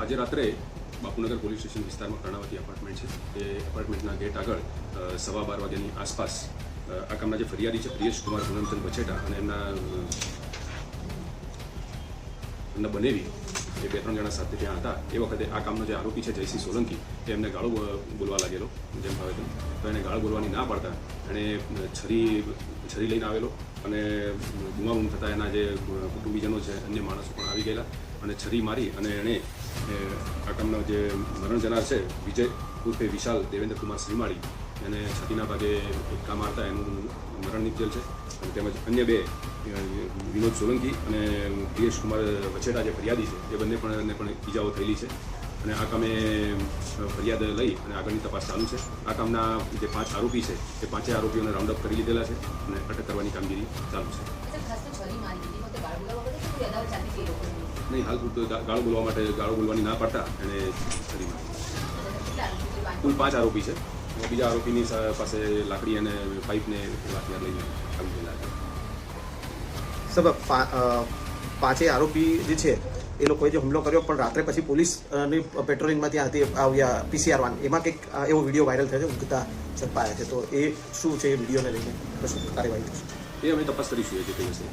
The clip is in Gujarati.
આજે રાત્રે બાપુનગર પોલીસ સ્ટેશન વિસ્તારમાં કર્ણાવતી એપાર્ટમેન્ટ છે. એ એપાર્ટમેન્ટના ગેટ આગળ સવા બાર વાગ્યાની આસપાસ આ કામના જે ફરિયાદી છે, પ્રિયેશ કુમાર ગુણમચંદ બચેટા અને એમના બનેવી એ બે, ત્રણ જણા સાથે ત્યાં હતા. એ વખતે આ કામનો જે આરોપી છે, જયસિંહ સોલંકી, એ એમને ગાળો બોલવા લાગેલો, જેમ ભાવે તો એને ગાળો બોલવાની ના પાડતા એણે છરી છરી લઈને આવેલો અને બૂમાબૂમ થતાં એના જે કુટુંબીજનો છે, અન્ય માણસો પણ આવી ગયેલા અને છરી મારી અને એણે આ કામનો જે મરણ જનાર છે, વિજય ઉર્ફે વિશાલ દેવેન્દ્ર કુમાર શ્રીમાળી એને છાતીના ભાગે કા મારતા એનું મરણ નીપજેલ છે અને તેમજ અન્ય બે વિનોદ સોલંકી અને પિયુષ કુમાર વછેડા જે ફરિયાદી છે એ બંને પણ એને પણ ઈજાઓ થયેલી છે અને આ કામે ફરિયાદ લઈ અને આગળની તપાસ ચાલુ છે આ કામના જે પાંચ આરોપી છે એ પાંચે આરોપીઓને રાઉન્ડ અપ કરી લીધેલા છે અને અટક કરવાની કામગીરી ચાલુ છે? નહીં હાલ પૂરતું ગાળો બોલવા માટે ગાળો બોલવાની ના પાડતા? પાંચ? કુલ પાંચ આરોપી છે અને બીજા આરોપીની પાસે લાકડી અને પાઇપને હથિયાર લઈ આવી ગયેલા હતા સાહેબ પા- પાંચેય આરોપી જે છે એ લોકોએ જે હુમલો કર્યો પણ રાત્રે પછી પોલીસની પેટ્રોલિંગમાં ત્યાં હતી આવ્યા પીસીઆર વાન એમાં કંઈક એવો વીડિયો વાયરલ થયો છે ઉગતા ઝડપાયા છે. તો એ શું છે એ વિડીયોને લઈને શું કાર્યવાહી થશે? એ અમે તપાસ કરીશું એ જે કહીએ હશે.